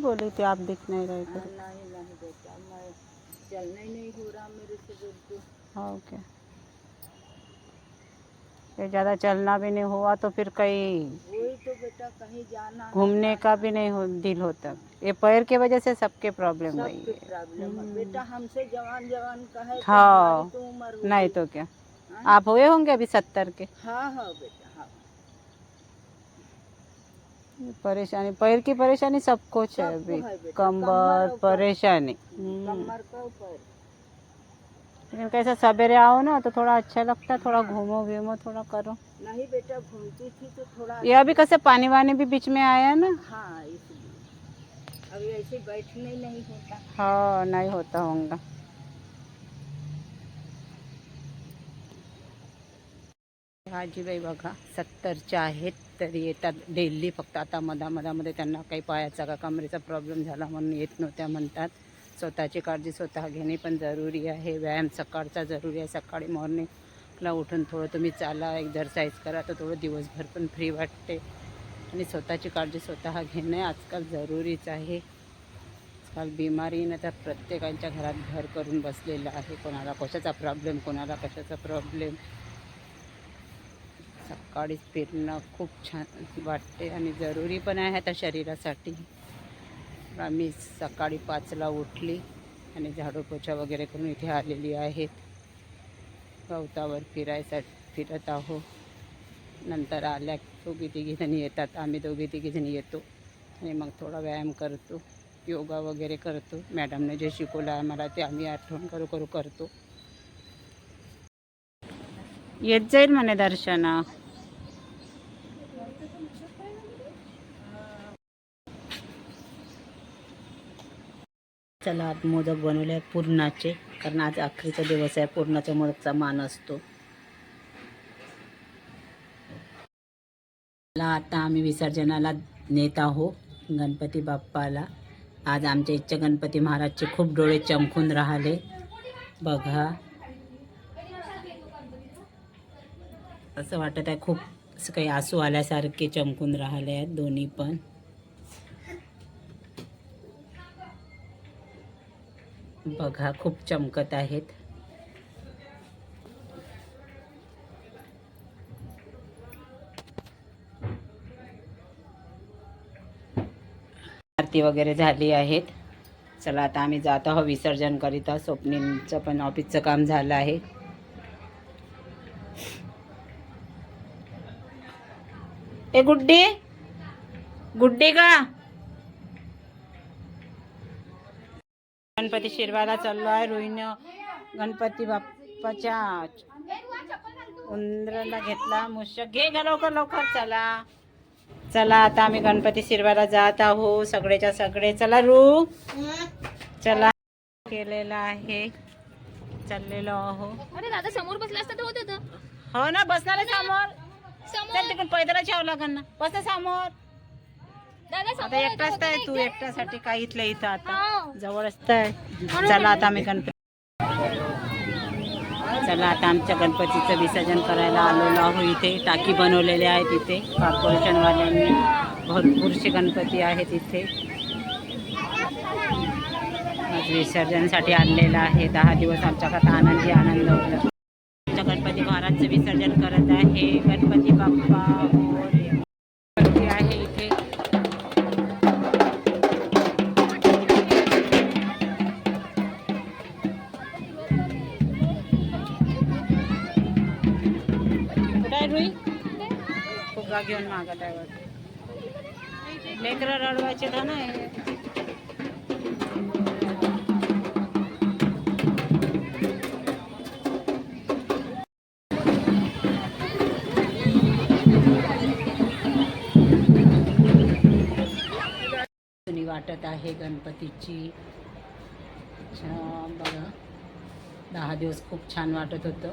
बोली थी आप दिख नहीं रहे थे। चलना ही नहीं हो रहा मेरे से बिल्कुल। ओके। ये ज़्यादा चलना भी नहीं हुआ तो फिर कहीं वही तो बेटा कहीं जाना घूमने का भी नहीं हो दिल होता ये पैर के वजह से सबके प्रॉब्लम हुई है। बेटा हमसे जवान जवान का है। तो हाँ। तो नहीं तो क्या? हाँ? आप हुए होंगे अभी सत्तर के? हाँ हाँ बेटा हाँ। परेशानी पैर की परेशानी सब कुछ है अभी। कमर। परेशानी। हम्म। लेकिन कैसा सवेरे आओ ना तो थोड़ा अच्छा लगता है थोड़ा घूमो घूमो थोड़ा करो। नहीं बेटा घूमती थी तो थोड़ा ये अभी कैसे पानी वानी भी बीच में आया ना? हाँ इसलिए। अभी ऐसे बैठने नहीं होता। हाँ नहीं होता होगा। आजीबाई बघा सत्तरच्या आहेत तरी येतात डेली फक्त. आता मधा मधामध्ये त्यांना काही पायाचा का कमरेचा प्रॉब्लेम झाला म्हणून येत नव्हत्या म्हणतात. स्वतःची काळजी स्वतः घेणे पण जरुरी आहे. व्यायाम सकाळचा जरुरी आहे. सकाळी मॉर्निंगला उठून थोडं तुम्ही चाला एक्झरसाईज करा तर थोडं दिवसभर पण फ्री वाटते. आणि स्वतःची काळजी स्वतः घेणे आजकाल जरुरीच आहे. आजकाल बिमारीनं तर प्रत्येकाच्या घरात घर करून बसलेलं आहे. कोणाला कशाचा प्रॉब्लेम कोणाला कशाचा प्रॉब्लेम सकाळीच फिरणं खूप छान वाटते आणि जरुरी पण आहे आता शरीरासाठी. आम्ही सकाळी पाचला उठली आणि झाडू पोछा वगैरे करून इथे आलेली आहेत. गवतावर फिरायसाठी फिरत आहो नंतर आल्या दोघी तिघीजणी येतात. आम्ही दोघी तिघीजणी येतो आणि मग थोडा व्यायाम करतो. योगा वगैरे करतो. मॅडमने जे शिकवलं आहे मला ते आम्ही आठवण करू करू करतो. येत जाईल म्हणे दर्शना. चला आज मोदक बनवले आहे पूर्णाचे कारण आज अखेरचा दिवस आहे पूर्णाच्या मोदकचा मान असतो. आता आम्ही विसर्जनाला नेत आहो गणपती बाप्पाला. आज आमच्या इच्छा गणपती महाराजचे खूप डोळे चमकून राहिले. बघा. असं वाटत आहे खूप असं काही आसू आल्यासारखे चमकून राहिले आहेत दोन्ही पण. बघा खूप चमकत आहेत. आरती वगैरे झाली आहेत. चला आता आम्ही जात आहोत विसर्जन करीता स्वप्नींचं पण ऑफिसचं काम झालं आहे. ए गुड्डी! गुड्डी का? गणपती शिरवायला चाललो आहे रोहिणी गणपती बाप्पाच्या उंदराला घेतला मुशक. घे ग लवकर लवकर चला. चला आता आम्ही गणपती शिरवायला जात आहो सगळेच्या सगळे. चला रू. चला केलेला आहे. चाललेलो आहो अरे दादा समोर बसला असता तर होत होतं. हो ना बसणार समोर तिकडून पैदलच यावं लागेल ना. बस समोर. आता एकटाच आहे तू. एकट्यासाठी काय इथल्या इथं आता. जवळच आहे. चला आता आम्ही गणपती चला आता आमच्या गणपतीचं विसर्जन करायला आलेलो आहो इथे. टाकी बनवलेली आहेत इथे. कॉर्पोरेशनवाल्यांनी. भरपूरसे गणपती आहेत इथे. विसर्जनसाठी आणलेलं आहे. दहा दिवस आमच्याकडे आनंदी आनंद होता आमच्या गणपती महाराजचं विसर्जन करत आहे. गणपती तुम्ही? फुगा घेऊन मागत आहे वाटतं. लेकरं रडवायचे तर नाही. वाटत आहे गणपतीची. छान बघा. दहा दिवस खूप छान वाटत होतं.